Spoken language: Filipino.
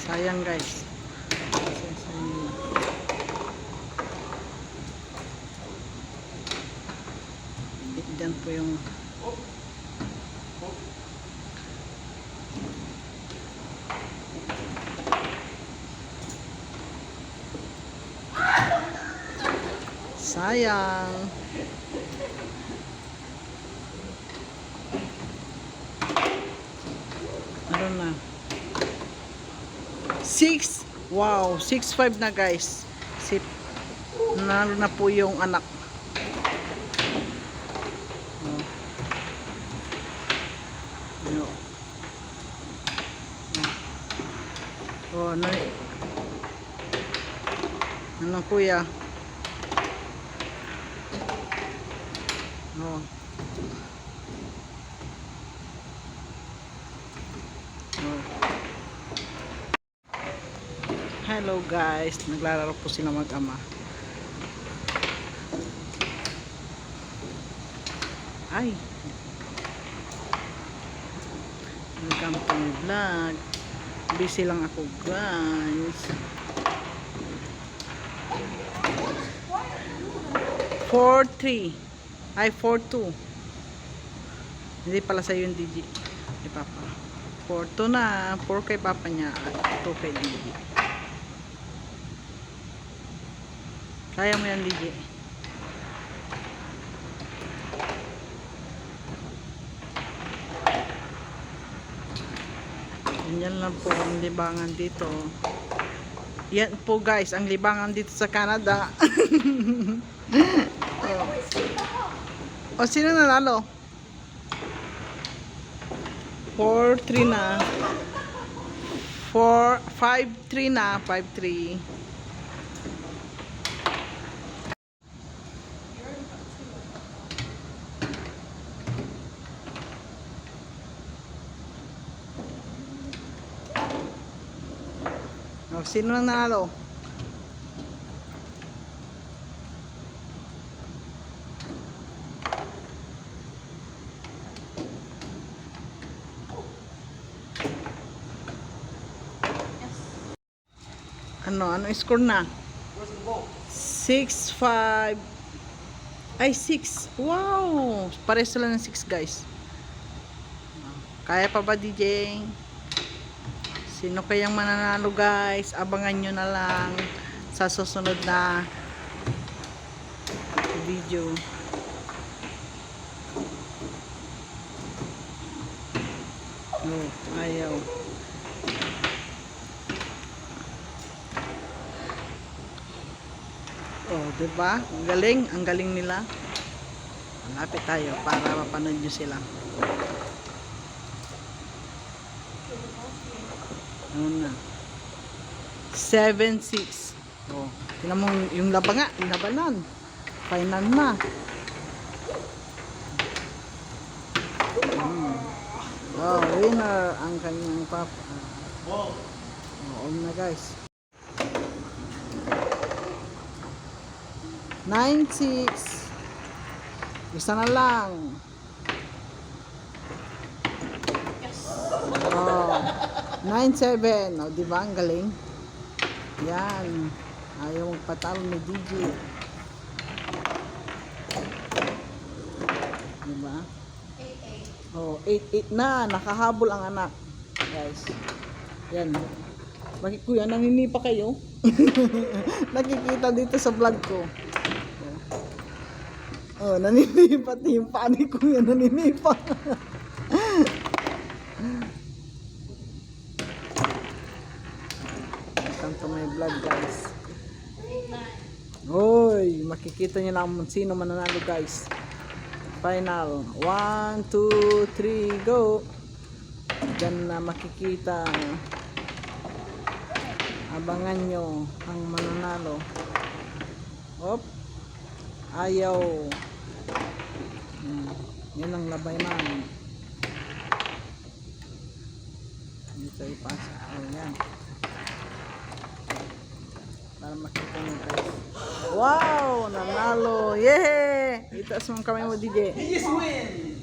Sayang guys. Diyan po yung Sayang. Ano na? 6 wow 6.5 na guys. Sip nalo na po yung anak. Oh ano? Ano kuya oh oh Hello guys, naglalaro po sila mag-ama. Ay. Welcome to my vlog. Busy lang ako guys. Four three. Ay, four two. Hindi pala sa'yo yung DJ. Kay Papa. Four two na. Four kay Papa niya. At two kay DJ. Kaya mo yan, DJ. Yan lang po ang libangan dito. Yan po guys, ang libangan dito sa Canada. oh. O, sino nanalo? 4-3 na. 4, 5-3 na. 5-3. O, sino nanalo? Ano, ano score na? 6-5 Ay, 6 Wow! Pares sila ng 6 guys Kaya pa ba DJ? Sino kayang mananalo guys? Abangan nyo na lang sa susunod na video. Oh, ayaw. Oh, 'di ba? Galing, ang galing nila. Malapit tayo para mapanood nyo sila. Ano na? 7-6. Oh, tingnan mo yung laban nga, yung labanan. Final na. Hmm. Oh, winner ang kanyang papa. Oh, on na guys. 9-6. Isa na lang. Oh. 9-7. O, di ba? Ang galing. Yan. Ayaw magpatalo ni DJ. Di ba? Oh, 8-8 na. Nakahabol ang anak. Guys. Yan. Bakit kuya, naninipa kayo? Nakikita dito sa vlog ko. Oh, naninipa. Yung paa ni kuya, naninipa. Welcome to my vlog guys. Hoy, makikita niyo lang sino mananalo guys. Final. 1, 2, 3, go. Diyan na makikita. Abangan nyo ang mananalo. Op. Ayaw. Hmm. Yan ang labay man. Dito ipasa. Oh, yan para makita nyo guys. Wow! nanalo. Yeah! Itaas mo ang kamay mo, DJ. Just win.